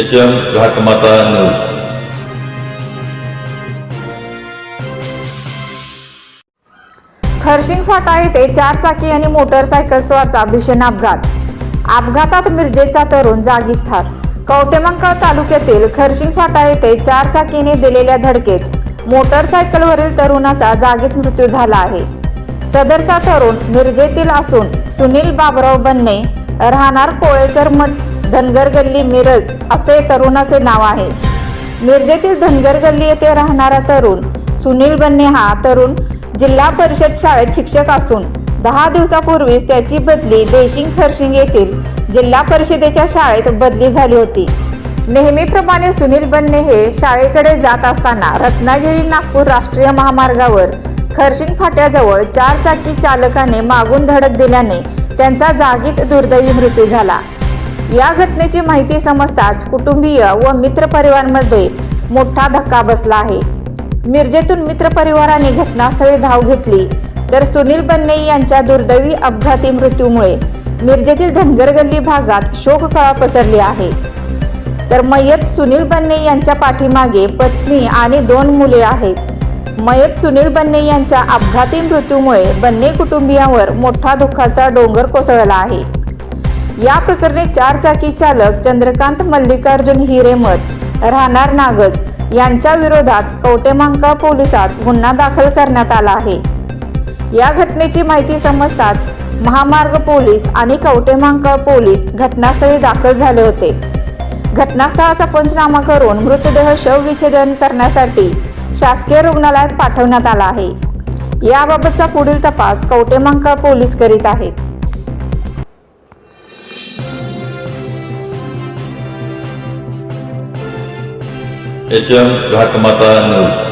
H M Ghatmatha news Kharshing फाटा येथे चार चाकी आणि मोटरसायकल स्वारचा भीषण अपघात. अपघातात मिरजेचा तरुण जागीच ठार. कवटेमंकाळ तालुक्यातील खरशिंग फाटा येथे चार चाकीने दिलेल्या धडकेत मोटरसायकलवरील तरुणाचा जागीच मृत्यू झाला आहे. सदरचा तरुण मिरजेतील असून सुनील बाबराव बन्ने राहणार कोळेकर मठ धनगर गल्ली मिरज असे तरुणाचे नाव आहे. मिरजेतील धनगर गल्ली येथे राहणारा तरुण सुनील बन्ने हा तरुण जिल्हा परिषद शाळेत शिक्षक असून दहा दिवसापूर्वीच त्याची बदली देशिंग खरशिंग येथील जिल्हा परिषदेच्या शाळेत बदली झाली होती. नेहमीप्रमाणे सुनील बन्ने हे शाळेकडे जात असताना रत्नागिरी नागपूर राष्ट्रीय महामार्गावर खरशिंग फाट्याजवळ चार चाकी चालकाने मागून धडक दिल्याने त्यांचा जागीच दुर्दैवी मृत्यू झाला. या घटनेची माहिती समजताच कुटुंबीय व मित्रपरिवारांमध्ये मोठा धक्का बसला आहे. मिरजेतून मित्रपरिवाराने घटनास्थळी धाव घेतली तर सुनील बन्ने यांच्या दुर्दैवी अपघाती मृत्यूमुळे मिरजेतील धनगर गल्ली भागात शोककळा पसरली आहे. तर मयत सुनील बन्ने यांच्या पाठीमागे पत्नी आणि दोन मुले आहेत. मयत सुनील बन्ने यांच्या अपघाती मृत्यूमुळे बन्ने कुटुंबियांवर मोठा दुःखाचा डोंगर कोसळला आहे. या प्रकरणी चार चाकी चालक चंद्रकांत मल्लिकार्जुन हिरेमठ राहणार नागज यांच्या विरोधात कवटेमांका पोलिसात गुन्हा दाखल करण्यात आला आहे. या घटनेची माहिती समजताच महामार्ग पोलीस आणि कवटेमांका पोलीस घटनास्थळी दाखल झाले होते. घटनास्थळाचा पंचनामा करून मृतदेह शवविच्छेदन करण्यासाठी शासकीय रुग्णालयात पाठवण्यात आला आहे. याबाबतचा पुढील तपास कवटेमांका पोलीस करीत आहेत. H M Ghatmatha news